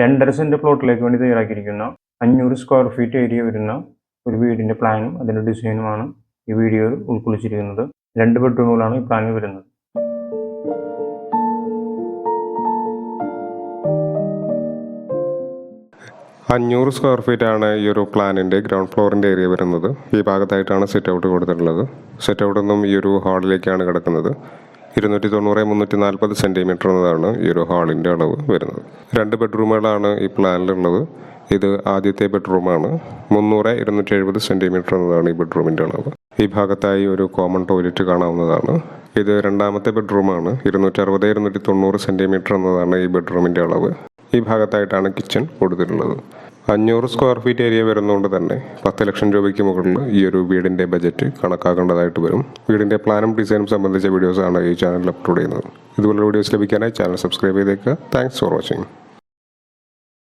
രണ്ടര സെന്റ് പ്ലോട്ടിലേക്ക് വേണ്ടി തയ്യാറാക്കിയിരിക്കുന്ന. അഞ്ഞൂറ് സ്ക്വയർ ഫീറ്റ് ഏരിയ വരുന്ന ഒരു വീടിന്റെ പ്ലാനും അതിന്റെ ഡിസൈനുമാണ് ഈ വീഡിയോയിൽ ഉൾക്കൊള്ളിച്ചിരിക്കുന്നത്. രണ്ട് ബെഡ്റൂമുകളാണ് ഈ പ്ലാനിൽ വരുന്നത്. അഞ്ഞൂറ് സ്ക്വയർ ഫീറ്റ് ആണ് ഈ ഒരു പ്ലാനിന്റെ ഗ്രൗണ്ട് ഫ്ലോറിന്റെ ഏരിയ വരുന്നത്. ഈ ഭാഗത്തായിട്ടാണ് സെറ്റ് ഔട്ട് കൊടുത്തിട്ടുള്ളത്. സെറ്റ് ഔട്ടൊന്നും ഈ ഒരു ഹാളിലേക്കാണ് കിടക്കുന്നത്. ഇരുന്നൂറ്റി തൊണ്ണൂറ് മുന്നൂറ്റി നാൽപ്പത് സെന്റിമീറ്റർ എന്നതാണ് ഈ ഒരു ഹാളിന്റെ അളവ് വരുന്നത്. രണ്ട് ബെഡ്റൂമുകളാണ് ഈ പ്ലാനിലുള്ളത്. ഇത് ആദ്യത്തെ ബെഡ്റൂമാണ്. മുന്നൂറ് ഇരുന്നൂറ്റി എഴുപത് സെന്റിമീറ്റർ എന്നതാണ് ഈ ബെഡ്റൂമിന്റെ അളവ്. ഈ ഭാഗത്തായി ഒരു കോമൺ ടോയ്ലറ്റ് കാണാവുന്നതാണ്. ഇത് രണ്ടാമത്തെ ബെഡ്റൂമാണ്. ഇരുന്നൂറ്റി അറുപത് ഇരുന്നൂറ്റി തൊണ്ണൂറ് സെന്റിമീറ്റർ എന്നതാണ് ഈ ബെഡ്റൂമിന്റെ അളവ്. ഈ ഭാഗത്തായിട്ടാണ് കിച്ചൺ കൊടുത്തിട്ടുള്ളത് അഞ്ഞൂറ് സ്ക്വയർ ഫീറ്റ് ഏരിയ വരുന്നതുകൊണ്ട് തന്നെ പത്ത് ലക്ഷം രൂപയ്ക്ക് മുകളിൽ ഈ ഒരു വീടിന്റെ ബജറ്റ് കണക്കാക്കേണ്ടതായിട്ട് വരും. വീടിന്റെ പ്ലാനും ഡിസൈനും സംബന്ധിച്ച വീഡിയോസാണ് ഈ ചാനലിൽ അപ്ലോഡ് ചെയ്യുന്നത്. ഇതുപോലുള്ള വീഡിയോസ് ലഭിക്കാനായി ചാനൽ സബ്സ്ക്രൈബ് ചെയ്തേക്കുക. Thanks for watching